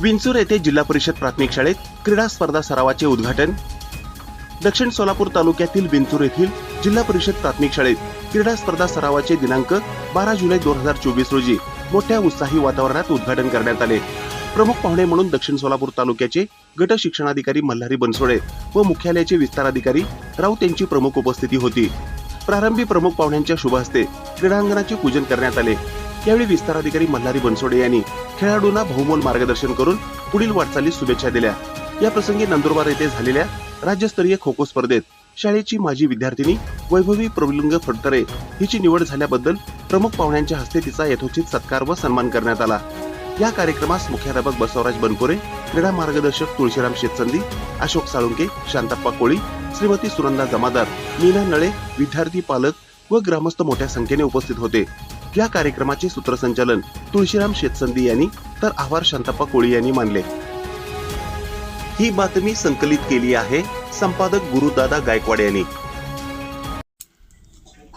विंचूर येथे जिल्हा परिषद प्राथमिक शाळेत क्रीडा स्पर्धा सरावाचे उद्घाटन. दक्षिण सोलापूर तालुक्यातील विंचूर येथील जिल्हा परिषद प्राथमिक शाळेत क्रीडा स्पर्धा सरावाचे दिनांक बारा जुलै दोन हजार चोवीस रोजी मोठ्या उत्साही वातावरणात उद्घाटन करण्यात आले. प्रमुख पाहुणे म्हणून दक्षिण सोलापूर तालुक्याचे गट शिक्षणाधिकारी मल्हारी बनसोडे व मुख्यालयाचे विस्ताराधिकारी राऊत यांची प्रमुख उपस्थिती होती. प्रारंभी प्रमुख पाहुण्यांच्या शुभ हस्ते क्रीडांगणाचे पूजन करण्यात आले. यावेळी विस्ताराधिकारी मल्हारी बनसोडे यांनी खेळाडूंना बहुमोल मार्गदर्शन करून पुढील वाटचालीस शुभेच्छा दिल्या. या प्रसंगी नंदुरबार येथे झालेल्या राज्यस्तरीय खो खो स्पर्धेत शाळेची माजी विद्यार्थिनी वैभवी प्रवलिंग फडतरे हिची निवड झाल्याबद्दल प्रमुख पाहुण्यांच्या हस्ते तिचा यथोचित सत्कार व सन्मान करण्यात आला. या कार्यक्रमास मुख्याध्यापक बसवराज बनपुरे क्रीडा मार्गदर्शक तुळशीराम शेतसंदी अशोक साळुंके शांताप्पा कोळी श्रीमती सुनंदा जमादार मीना नळे विद्यार्थी पालक व ग्रामस्थ मोठ्या संख्येने उपस्थित होते. या कार्यक्रमाचे सूत्रसंचालन तुळशीराम शेतसंदी यांनी तर आभार शांताप्पा कोळी यांनी मानले. ही बातमी संकलित केली आहे संपादक गुरुदादा गायकवाड यांनी.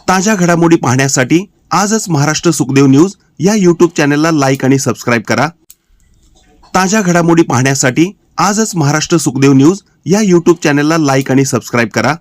ताज्या घडामोडी पाहण्यासाठी आजच महाराष्ट्र सुखदेव न्यूज या यूट्यूब चॅनलला लाईक आणि सबस्क्राईब करा. ताज्या घडामोडी पाहण्यासाठी आजच महाराष्ट्र सुखदेव न्यूज या युट्यूब चॅनलला लाईक आणि सबस्क्राईब करा.